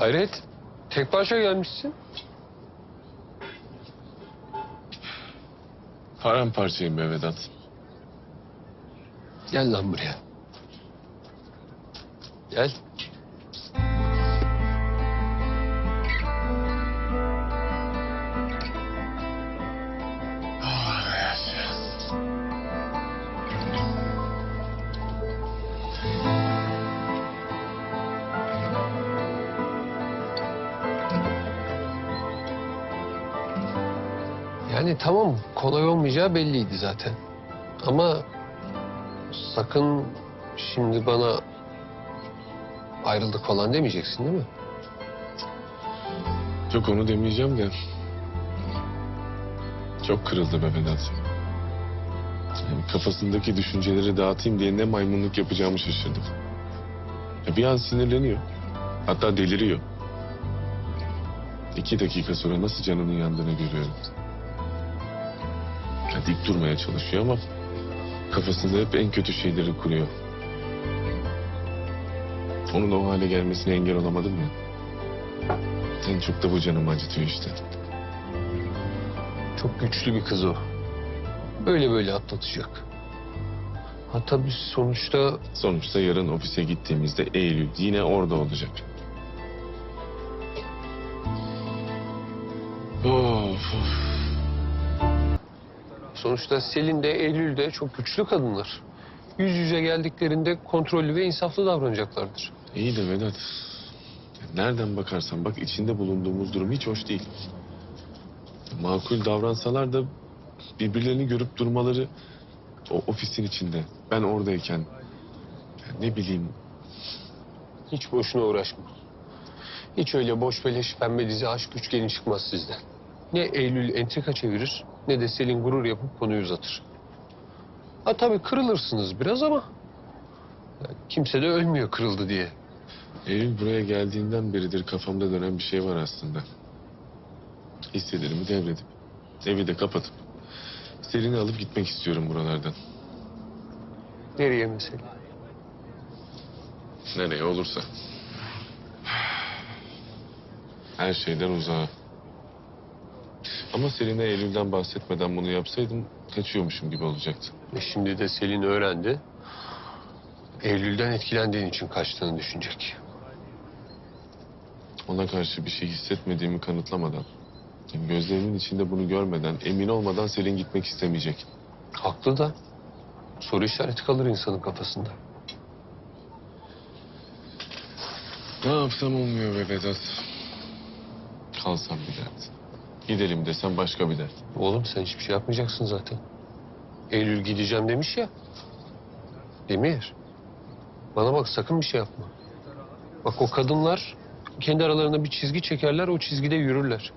Hayret. Tek başa gelmişsin. Paramparçayım be Vedat. Gel lan buraya. Gel. Yani tamam kolay olmayacağı belliydi zaten. Ama sakın şimdi bana ayrıldık falan demeyeceksin değil mi? Yok onu demeyeceğim de. Çok kırıldı be Vedat. Yani kafasındaki düşünceleri dağıtayım diye ne maymunluk yapacağımı şaşırdım. Ya bir an sinirleniyor. Hatta deliriyor. İki dakika sonra nasıl canının yandığını görüyorum. Dik durmaya çalışıyor ama kafasında hep en kötü şeyleri kuruyor. Onun o hale gelmesine engel olamadım ya. En çok da bu canımı acıtıyor işte. Çok güçlü bir kız o. Böyle böyle atlatacak. Hatta biz sonuçta Sonuçta yarın ofise gittiğimizde Eylül yine orada olacak. Of, of. Sonuçta Selin de Eylül de çok güçlü kadınlar. Yüz yüze geldiklerinde kontrollü ve insaflı davranacaklardır. İyi de Vedat. Nereden bakarsan bak içinde bulunduğumuz durum hiç hoş değil. Makul davransalar da birbirlerini görüp durmaları o ofisin içinde. Ben oradayken ne bileyim Hiç boşuna uğraşma. Hiç öyle boş beleş pembe dizi aşk üçgeni çıkmaz sizden. Ne Eylül entrika çevirir ne de Selin gurur yapıp konuyu uzatır. Ha tabii kırılırsınız biraz ama... yani kimse de ölmüyor kırıldı diye. Eylül buraya geldiğinden beridir kafamda dönen bir şey var aslında. Hisselerimi devredip, evi de kapatıp, Selin'i alıp gitmek istiyorum buralardan. Nereye mesela? Nereye olursa. Her şeyden uzağa. Ama Selin'e Eylül'den bahsetmeden bunu yapsaydım kaçıyormuşum gibi olacaktı. E şimdi de Selin öğrendi. Eylül'den etkilendiğin için kaçtığını düşünecek. Ona karşı bir şey hissetmediğimi kanıtlamadan, yani gözlerimin içinde bunu görmeden, emin olmadan Selin gitmek istemeyecek. Haklı da soru işareti kalır insanın kafasında. Ne yapsam olmuyor be Vedat. Kalsam bir dert. Gidelim desem başka bir dert. Oğlum sen hiçbir şey yapmayacaksın zaten. Eylül gideceğim demiş ya. Demir. Bana bak sakın bir şey yapma. Bak o kadınlar kendi aralarında bir çizgi çekerler o çizgide yürürler.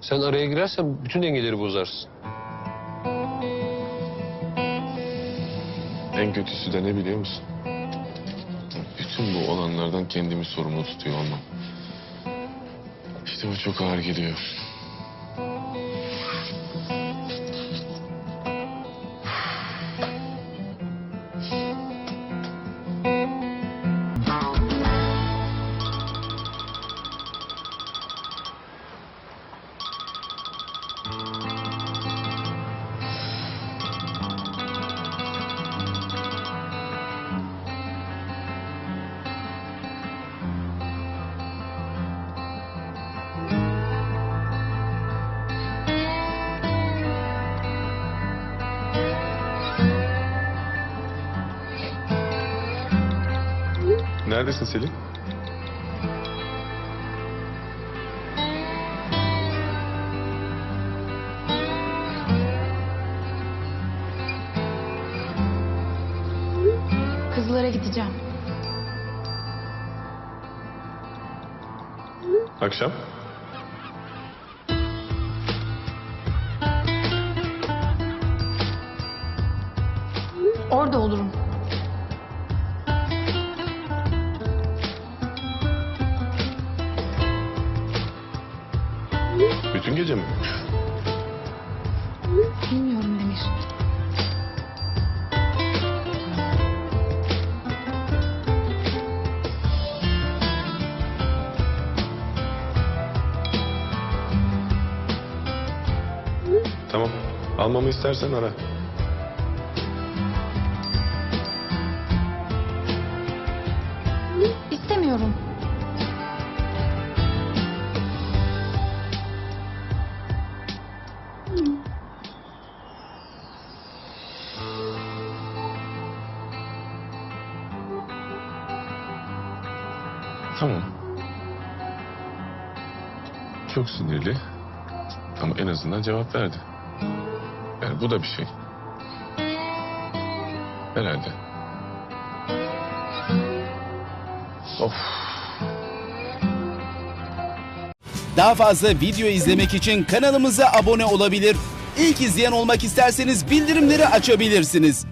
Sen araya girersen bütün dengeleri bozarsın. En kötüsü de ne biliyor musun? Bütün bu olanlardan kendimi sorumlu tutuyor olmam. İşte bu çok ağır geliyor. Neredesin Selin? Kızlara gideceğim. Akşam? Dün gece mi? Bilmiyorum Demir. Tamam. Almamı istersen ara. Tamam. Çok sinirli. Ama en azından cevap verdi. Yani bu da bir şey. Herhalde. Of. Daha fazla video izlemek için kanalımıza abone olabilir. İlk izleyen olmak isterseniz bildirimleri açabilirsiniz.